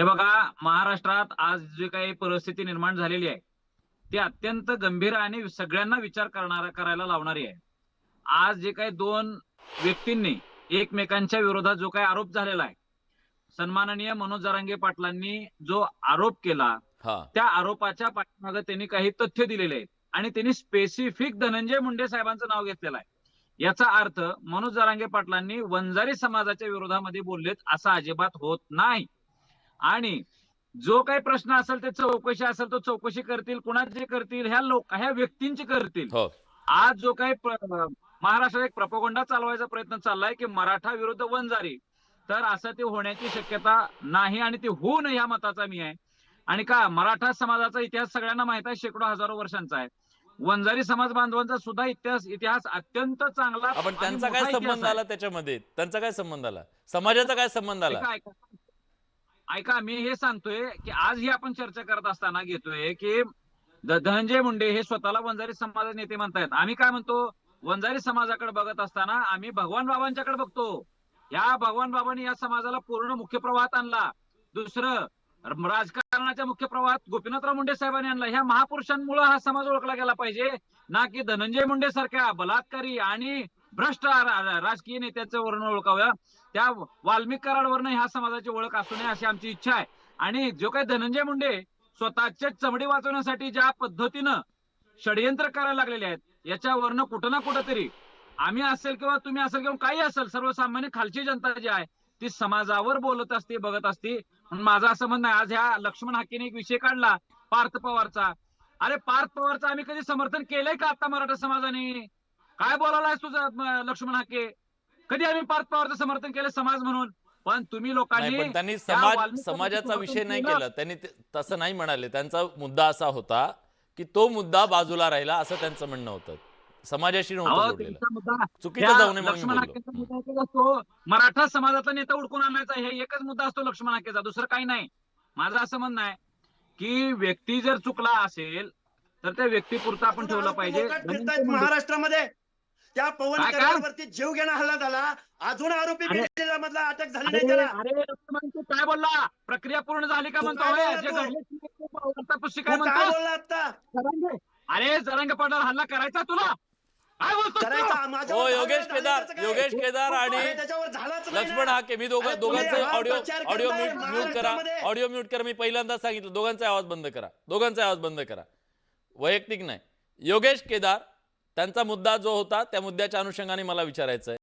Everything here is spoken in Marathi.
हे बघा महाराष्ट्रात आज जी काही परिस्थिती निर्माण झालेली आहे ती अत्यंत गंभीर आणि सगळ्यांना विचार करणारा करायला लावणारी आहे. आज जे काही दोन व्यक्तींनी एकमेकांच्या विरोधात जो काही आरोप झालेला आहे सन्माननीय मनोज जरांगे पाटलांनी जो आरोप केला त्या आरोपाच्या पाठीमागे त्यांनी काही तथ्य दिलेले आहेत आणि त्यांनी स्पेसिफिक धनंजय मुंडे साहेबांचं नाव घेतलेलं आहे. याचा अर्थ मनोज जरांगे पाटलांनी वंजारी समाजाच्या विरोधामध्ये बोललेत असं अजिबात होत नाही. आणि जो काही प्रश्न असेल ते चौकशी असेल तो चौकशी करतील कुणाची करतील ह्या लोक ह्या व्यक्तींची करतील. हो. आज जो काही महाराष्ट्रात एक प्रपोगंडा चालवायचा प्रयत्न चाललाय की मराठा विरुद्ध वंजारी तर असं ते होण्याची शक्यता नाही आणि ते होऊ नये ह्या मताचा मी आहे. आणि का मराठा समाजाचा इतिहास सगळ्यांना माहीत आहे शेकडो हजारो वर्षांचा आहे. वंजारी समाज बांधवांचा सुद्धा इतिहास इतिहास अत्यंत चांगला आपण आणि त्यांचा काय संबंध. आला त्याच्यामध्ये? त्यांचा काय संबंध आला? समाजाचा काय संबंध आला? ऐका मी हे सांगतोय की आज ही आपण चर्चा करत असताना घेतोय की धनंजय मुंडे हे स्वतःला वंजारी समाजाचे नेते म्हणतायत. आम्ही काय म्हणतो? वंजारी समाजाकडे बघत असताना आम्ही भगवान बाबांच्याकडे बघतो. या भगवान बाबांनी या समाजाला पूर्ण मुख्य प्रवाहात आणला. दुसरं राजकारणाच्या मुख्य प्रवाहात गोपीनाथराव मुंडे साहेबांनी आणला. ह्या महापुरुषांमुळे हा समाज ओळखला गेला पाहिजे. ना की धनंजय मुंडे सारख्या बलात्कारी आणि भ्रष्ट राजकीय नेत्याचं वर्ण ओळखावं. त्या वाल्मिक कराडवरनं ह्या समाजाची ओळख असू नये अशी आमची इच्छा आहे. आणि जो काही धनंजय मुंडे स्वतःच्या चमडी वाचवण्यासाठी ज्या पद्धतीनं षडयंत्र करायला लागलेले आहेत याच्यावरनं कुठं ना कुठं तरी आम्ही असेल किंवा तुम्ही असेल किंवा काही असेल सर्वसामान्य खालची जनता जी आहे ती समाजावर बोलत असते बघत असते. माझा असं म्हणणं आहे आज ह्या लक्ष्मण हाकेने एक विषय काढला पार्थ पवारचा. अरे पार्थ पवारचा आम्ही कधी समर्थन केलंय का आता मराठा समाजाने? काय बोलायला तुझं लक्ष्मण हाके? कधी आम्ही पार्थ पवारचं समर्थन केलं समाज म्हणून? पण तुम्ही लोकांनी त्यांनी त्या समाज समाजाचा विषय नाही केलं. त्यांनी ते- तसं नाही म्हणाले. त्यांचा मुद्दा असा होता की तो मुद्दा बाजूला राहिला असं त्यांचं म्हणणं होतं. समाजाशी नव्हतं मराठा समाजाचा नेता उडकून आणायचा हे एकच मुद्दा असतो लक्ष्मण हाकेचा. दुसरं काही नाही. माझं असं म्हणणं आहे की व्यक्ती जर चुकला असेल तर त्या व्यक्तीपुरता आपण ठेवलं पाहिजे. महाराष्ट्रामध्ये. त्या पवन? कराडवरती जीव घेणा हल्ला झाला अजून आरोपी अरे- मधला अटक झाली अरे नाही त्याला अरे लक्ष्मण तू काय बोलला प्रक्रिया पूर्ण झाली का तू म्हणतो काय होय? बोलला जे तू? घडले ते तू वार्तापुष्टी काय तू काय म्हणतो बोलला आता जरांगे. अरे जरंग पडणार हल्ला करायचा तुला काय बोलतो करायचा माझ्यावर हो झाला योगेश झाला केदार काय? योगेश केदार आणि अरे त्याच्यावर झालाच नाही लक्ष्मण. हाके मी दोघं अरे तुम्ही दोघांचे हा ऑडिओ प्रचार ऑडिओ करताय म्यूट म्यूट करा महाराष्ट्रामध्ये. ऑडिओ म्यूट करा मी पहिल्यांदा सांगितलं दोघांचा आवाज बंद करा दोघांचा आवाज बंद करा वैयक्तिक नाही योगेश केदार त्यांचा मुद्दा जो होता त्या मुद्द्याच्या अनुषंगाने मला विचारायचं आहे